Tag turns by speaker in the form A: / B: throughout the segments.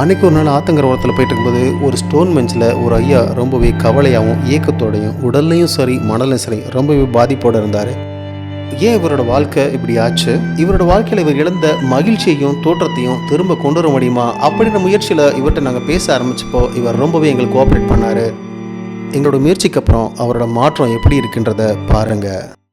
A: அன்னைக்கு ஒரு நாள் ஆத்தங்கர ஓரத்தில் போயிட்டு இருக்கும்போது ஒரு ஸ்டோன் பெஞ்சில் ஒரு ஐயா ரொம்பவே கவலையாகவும் ஏக்கத்தோடையும் உடல்லையும் சரி மணலையும் சரி ரொம்பவே பாதிப்போடு இருந்தார். ஏன் இவரோட வாழ்க்கை இப்படி ஆச்சு? இவரோட வாழ்க்கையில் இவர் இழந்த மகிழ்ச்சியையும் தோற்றத்தையும் திரும்ப கொண்டு வர முடியுமா? அப்படின்ற முயற்சியில் இவர்கிட்ட நாங்கள் பேச ஆரம்பிச்சப்போ இவர் ரொம்பவே எங்களுக்கு கோஆப்ரேட் பண்ணார். எங்களோட முயற்சிக்கு அப்புறம் அவரோட மாற்றம் எப்படி இருக்குன்றத பாருங்கள்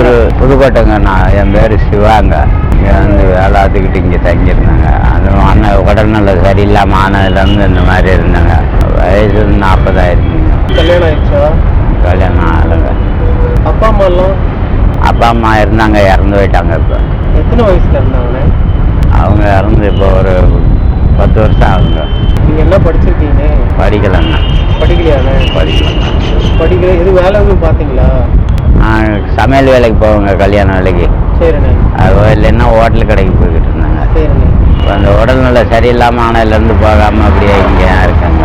B: ஊர் புதுக்கோட்டைங்க நான் என் பேர் சிவாங்க. இங்கே வந்து வேலை பார்த்துக்கிட்டு இங்கே தங்கியிருந்தாங்க. அது அண்ணன் உடல்நல சரியில்லாமல் ஆனதுலேருந்து இந்த மாதிரி இருந்தாங்க. வயசு நாற்பதாயிருக்குங்க
A: கல்யாணம் ஆயிடுச்சா?
B: கல்யாணம் ஆகலைங்க.
A: அப்பா அம்மா எல்லாம்?
B: அப்பா அம்மா இருந்தாங்க இறந்து போயிட்டாங்க இப்போ.
A: எத்தனை வயசுல இருந்தாங்கண்ணே
B: அவங்க இறந்து இப்போ ஒரு பத்து வருஷம் ஆகுங்க
A: நீங்க என்ன படிச்சிருக்கீங்க?
B: படிக்கலைங்க.
A: படிக்கலையாண்ணே?
B: படிக்கலைங்க.
A: படிக்கல. எது வேலை எதுவும் பார்த்தீங்களா?
B: நான் சமையல் வேலைக்கு போவேங்க கல்யாண வேலைக்கு. அது இல்லைன்னா ஹோட்டல் கடைக்கு போய்கிட்டு இருந்தாங்க. இப்போ அந்த உடல்நல சரியில்லாமல் ஆனதுலேருந்து போகாமல் அப்படியே இங்கே இருக்காங்க.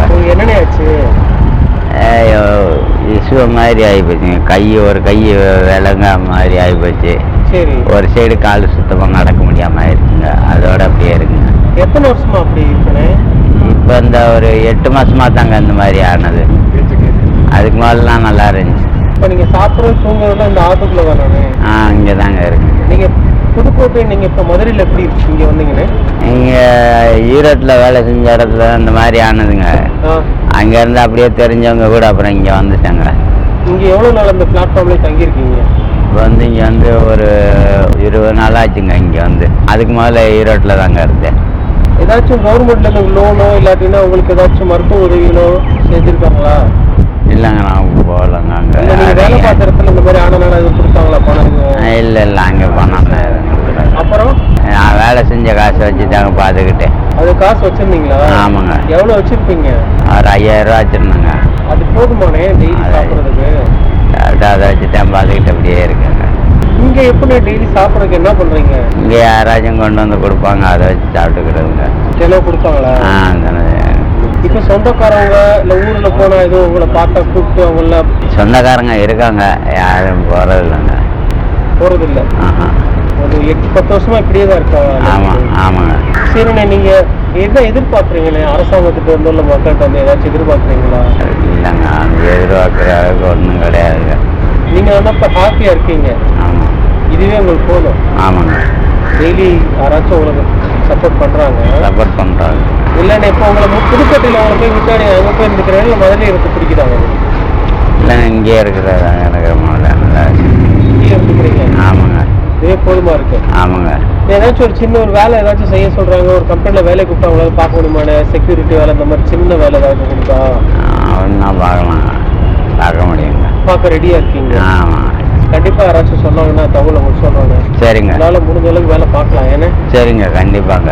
B: இசுவ மாதிரி ஆகிப்போச்சுங்க கை ஒரு கை விலங்க மாதிரி ஆகிப்போச்சு ஒரு சைடு கால் சுத்தமாக நடக்க முடியாமல் ஆயிடுச்சுங்க அதோட அப்படியே இருக்குங்க.
A: எத்தனை வருஷமா அப்படி
B: இப்போ இந்த ஒரு எட்டு மாசமா தாங்க இந்த மாதிரி ஆனது. அதுக்கு முதல்லாம் நல்லா இருந்துச்சு.
A: இப்போ நீங்க சாப்பிட்றது தூங்குறதுலாம் இந்த ஆத்துக்குள்ள தானே
B: ஆ இங்கே தாங்க இருக்கு.
A: நீங்க புதுக்கோட்டை நீங்க இப்போ மதுரையில் எப்படி இங்க வந்தீங்கண்ணே
B: இங்கே ஈரோட்டில் வேலை செஞ்ச இடத்துல இந்த மாதிரி ஆனதுங்க. அங்கேருந்து அப்படியே தெரிஞ்சவங்க கூட அப்புறம் இங்கே வந்துட்டாங்க.
A: இங்க எவ்வளவு நாள் அந்த பிளாட்ஃபார்ம்ல தங்கியிருக்கீங்க?
B: வந்து இங்கே வந்து ஒரு இருபது நாள் ஆச்சுங்க இங்கே வந்து. அதுக்கு முதல்ல ஈரோட்டில் தாங்க இருந்தேன்.
A: ஏதாச்சும் கவர்மெண்ட்ல இருந்து லோனோ இல்லாட்டினா உங்களுக்கு ஏதாச்சும் மருத்துவ உதவிகளோ செஞ்சிருக்காங்களா?
B: இல்லைங்க நான் போகலங்க
A: நீங்க வேலை
B: அங்கே
A: பார்த்த இடத்துல இந்த மாதிரி ஆனநாடா எதுவும் கொடுத்தாங்களா? பணம்?
B: இல்லை இல்லை அங்கே பணம்
A: அப்புறம்?
B: நான் வேலை செஞ்ச காசை வச்சு தாங்க பார்த்துக்கிட்டேன்.
A: அது காசு வச்சிருந்தீங்களா?
B: ஆமாங்க.
A: எவ்வளவு வச்சிருப்பீங்க?
B: ஒரு ஐயாயிரம் ரூபா வச்சுருந்தேங்க.
A: அது போதுமானே டெய்லி சாப்பிடுறதுக்கு.
B: அதை அதை வச்சு தான் பார்த்துக்கிட்டு அப்படியே இருக்குங்க.
A: இங்க எப்படி டெய்லி சாப்பிடுறதுக்கு என்ன பண்றீங்க?
B: இங்கே யாராச்சும் கொண்டு வந்து கொடுப்பாங்க அதை வச்சு சாப்பிட்டுக்கிறதுங்க.
A: செலவு கொடுப்பாங்களா?
B: ஆ
A: இப்ப சொந்தக்காரவங்க இல்ல ஊர்ல போனா எதுவும் உங்களை பார்த்தா கூப்பிட்டு அவங்கள
B: சொந்தக்காரங்க இருக்காங்க யாரும் போகிறது இல்லைங்க
A: போறது இல்ல
B: ஆஹா.
A: ஒரு எட்டு பத்து வருஷமா இப்படியே தான் இருக்கா
B: ஆமாம் ஆமாங்க.
A: சரிண்ணே நீங்க என்ன எதிர்பார்க்குறீங்கண்ணே அரசாங்கத்துக்கு வந்து உள்ள மக்கள்கிட்ட வந்து ஏதாச்சும் எதிர்பார்க்குறீங்களா?
B: இல்லைங்க அந்த எதிர்பார்க்குற அளவுக்கு ஒன்றும் கிடையாதுங்க.
A: நீங்க வந்து இப்ப ஹாப்பியா இருக்கீங்க. இதுவே உங்களுக்கு போதும்.
B: ஆமாங்க.
A: டெய்லி யாராச்சும் உங்களுக்கு சப்போர்ட் பண்றாங்க.
B: சப்போர்ட் பண்ணுறாங்க
A: இல்லைண்ணே இப்போ உங்களை புதுக்கோட்டையில உங்களை போய் விட்டா நீங்க அங்க போய் இருக்கிறேன் இல்லை மதுரை இருக்க பிடிக்கிறாங்க.
B: இல்லைங்க இங்கேயே இருக்கிறதாங்க எனக்கு ரொம்ப நல்லா.
A: இங்கே
B: ஆமாங்க.
A: இதுவே போதுமா இருக்கு?
B: ஆமாங்க.
A: ஏதாச்சும் ஒரு சின்ன ஒரு வேலை ஏதாச்சும் செய்ய சொல்றாங்க. ஒரு கம்பெனில வேலை கூப்பிட்டா உங்களால பார்க்க முடியுமாண்ணே? செக்யூரிட்டி வேலை இந்த மாதிரி சின்ன வேலை ஏதாச்சும் கொடுத்தா?
B: ஒன்றா பார்க்கலாங்க பார்க்க முடியுங்க.
A: பார்க்க ரெடியா இருக்கீங்க.
B: ஆமாம்
A: கண்டிப்பா யாராச்சும் சொன்னாங்கன்னா தகவலை உங்களுக்கு சொல்றாங்க
B: சரிங்க.
A: உங்களால முடிஞ்ச அளவுக்கு வேலை பார்க்கலாம். ஏன்னா
B: சரிங்க கண்டிப்பாங்க.